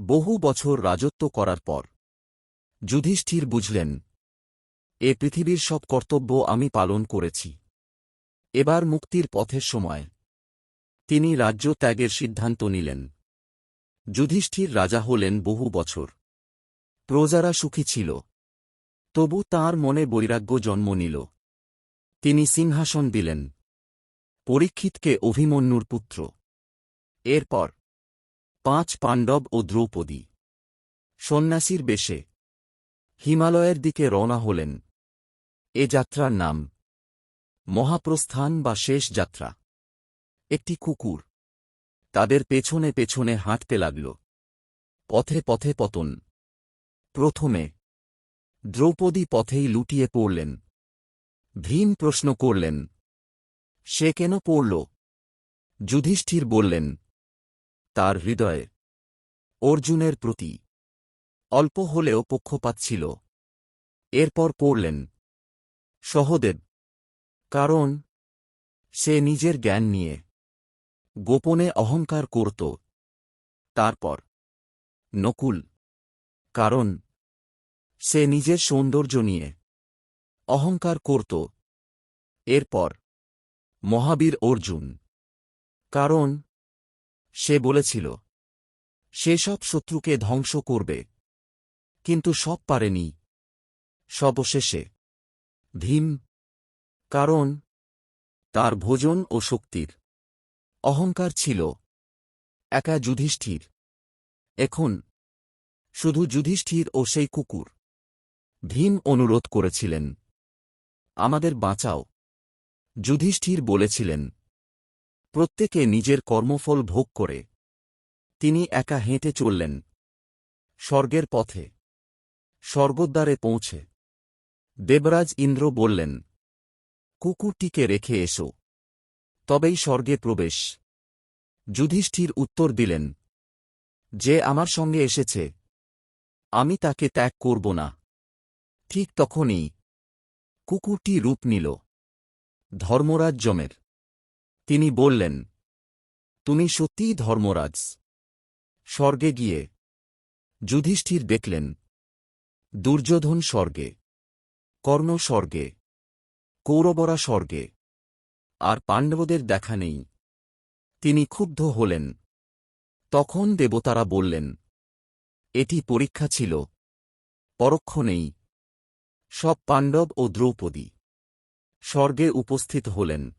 বহু বছর রাজত্ব করার পর। যুধিষ্ঠির বুঝলেন, এ পৃথিবীর সব কর্তব্য আমি পালন করেছি। এবার মুক্তির পথের সময় তিনি রাজ্য ত্যাগের সিদ্ধান্ত নিলেন। যুধিষ্ঠির রাজা হলেন বহু বছর। প্রজারা সুখী ছিল। তবু তাঁর মনে বৈরাগ্য জন্ম নিল। তিনি সিংহাসন দিলেন। পরীক্ষিতকে অভিমন্যুর পুত্র। এরপর পাঁচ পাণ্ডব ও দ্রৌপদী। সন্ন্যাসীর বেশে। হিমালয়ের দিকে রওনা হলেন। এ যাত্রার নাম। মহাপ্রস্থান বা শেষ যাত্রা। একটি কুকুর। তাদের পেছনে পেছনে হাঁটতে লাগল। পথে পথে পতন। প্রথমে। দ্রৌপদী পথেই লুটিয়ে পড়লেন। ভীম প্রশ্ন করলেন, সে কেন পড়ল? যুধিষ্ঠির বললেন তার হৃদয়ে। অর্জুনের প্রতি। অল্প হলেও পক্ষপাত ছিল। এরপর পড়লেন। সহদেব। কারণ, সে নিজের জ্ঞান নিয়ে। গোপনে অহংকার করত। তারপর, নকুল। কারণ, সে নিজের সৌন্দর্য নিয়ে। অহংকার করত। এরপর, মহাবীর অর্জুন। কারণ সে বলেছিল, সে সব শত্রুকে ধ্বংস করবে, কিন্তু সব পারেনি। সবশেষে, ভীম, কারণ তার ভোজন ও শক্তির অহংকার ছিল, একা যুধিষ্ঠির। এখন, শুধু যুধিষ্ঠির ও সেই কুকুর, ভীম অনুরোধ করেছিলেন। আমাদের বাঁচাও, যুধিষ্ঠির বলেছিলেন। প্রত্যেকে নিজের কর্মফল ভোগ করে। তিনি একা হেঁটে চললেন। স্বর্গের পথে। স্বর্গদ্বারে পৌঁছে। দেবরাজ ইন্দ্র বললেন, কুকুরটিকে রেখে এসো। তবেই স্বর্গে প্রবেশ। যুধিষ্ঠির উত্তর দিলেন, যে আমার সঙ্গে এসেছে, আমি তাকে ত্যাগ করব না। ঠিক তখনই কুকুরটি রূপ নিল। ধর্মরাজ জমের তিনি বললেন, তুমি সত্যিই ধর্মরাজ। স্বর্গে গিয়ে যুধিষ্ঠির দেখলেন, দুর্যোধন স্বর্গে, কর্ণ স্বর্গে, কৌরবরা স্বর্গে, আর পাণ্ডবদের দেখা নেই। তিনি ক্ষুব্ধ হলেন। তখন দেবতারা বললেন, এটি পরীক্ষা ছিল, পরোক্ষ নেই। সব পাণ্ডব ও দ্রৌপদী স্বর্গে উপস্থিত হলেন।